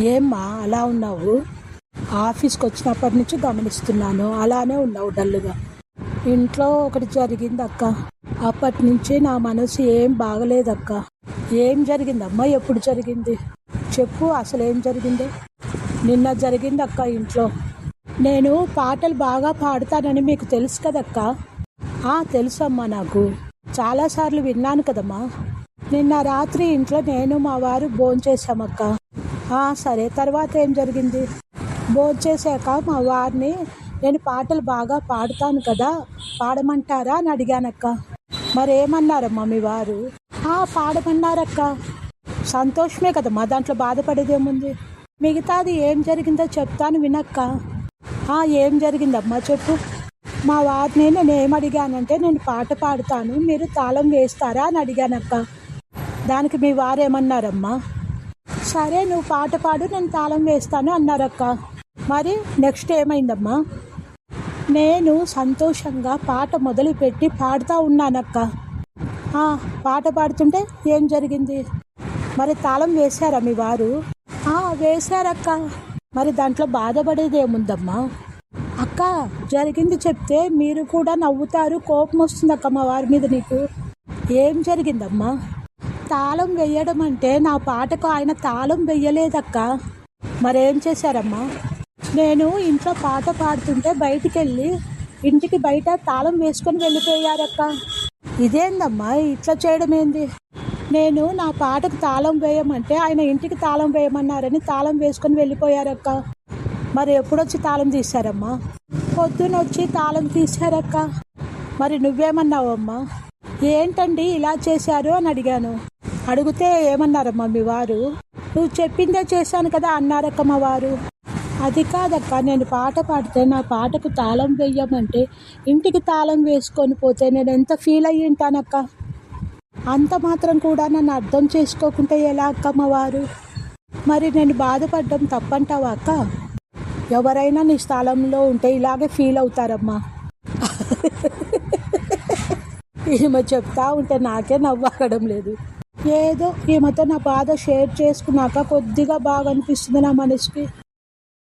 ఏమ్మా అలా ఉన్నావు? ఆఫీస్కి వచ్చినప్పటి నుంచి గమనిస్తున్నాను. అలానే ఉన్నావు డల్లుగా. ఇంట్లో ఒకటి జరిగింది అక్క అప్పటి నుంచి నా మనసు ఏం బాగలేదక్క. ఏం జరిగిందమ్మా? ఎప్పుడు జరిగింది? చెప్పు అసలు ఏం జరిగింది? నిన్న జరిగింది అక్క ఇంట్లో. నేను పాటలు బాగా పాడతానని మీకు తెలుసు కదక్క? ఆ తెలుసమ్మా నాకు. చాలాసార్లు విన్నాను కదమ్మా. నిన్న రాత్రి ఇంట్లో నేను మా వారు భోంచేసామక్క సరే తర్వాత ఏం జరిగింది? భోంచేసాక మా వారిని నేను పాటలు బాగా పాడుతాను కదా పాడమంటారా? అని అడిగానక్క. మరేమన్నారమ్మా మీ వారు? ఆ పాడమన్నారక్క. సంతోషమే కదమ్మా దాంట్లో బాధపడేదేముంది? మిగతాది ఏం జరిగిందో చెప్తాను వినక్క. ఆ, ఏం జరిగిందమ్మా చెప్పు. మా వారిని నేను ఏమడిగానంటే నేను పాట పాడుతాను మీరు తాళం వేస్తారా? అని అడిగానక్క. దానికి మీ వారేమన్నారమ్మా? సరే నువ్వు పాట పాడు నేను తాళం వేస్తాను అన్నారక్క మరి నెక్స్ట్ ఏమైందమ్మా? నేను సంతోషంగా పాట మొదలుపెట్టి పాడుతూ ఉన్నానక్క. పాట పాడుతుంటే ఏం జరిగింది? మరి తాళం వేశారా మీ వారు? వేశారక్క. మరి దాంట్లో బాధపడేది ఏముందమ్మా అక్క జరిగింది చెప్తే మీరు కూడా నవ్వుతారు కోపం వస్తుందక్క మా వారి మీద నీకు. ఏం జరిగిందమ్మా? తాళం వేయడం అంటే నా పాటకు ఆయన తాళం వెయ్యలేదక్క మరేం చేశారమ్మా? నేను ఇంట్లో పాట పాడుతుంటే బయటికి వెళ్ళి ఇంటికి బయట తాళం వేసుకొని వెళ్ళిపోయారక్క. ఇదేందమ్మా? ఇట్లా చేయడం ఏంది నేను నా పాటకు తాళం వేయమంటే ఆయన ఇంటికి తాళం వేయమన్నారని తాళం వేసుకొని వెళ్ళిపోయారక్క. మరి ఎప్పుడొచ్చి తాళం తీశారమ్మా? పొద్దున వచ్చి తాళం తీశారక్క. మరి నువ్వేమన్నావమ్మా? ఏంటండి ఇలా చేశారు అని అడిగాను. అడిగితే ఏమన్నారమ్మా మీ వారు? నువ్వు చెప్పిందే చేశాను కదా అన్నారక్క మా వారు. అది కాదక్క నేను పాట పాడితే నా పాటకు తాళం వేయమంటే ఇంటికి తాళం వేసుకొని పోతే నేను ఎంత ఫీల్ అయ్యి ఉంటానక్క? అంత మాత్రం కూడా నన్ను అర్థం చేసుకోకుంటే ఎలా అక్క మా వారు? మరి నేను బాధపడడం తప్పంటావా అక్క? ఎవరైనా నీ స్థలంలో ఉంటే ఇలాగే ఫీల్ అవుతారమ్మా. ఈమె చెప్తా ఉంటే నాకే నవ్వాగడం లేదు. ఏదో ఈమెతో నా బాధ షేర్ చేసుకున్నాక కొద్దిగా బాగా అనిపిస్తుంది నా మనసుకి.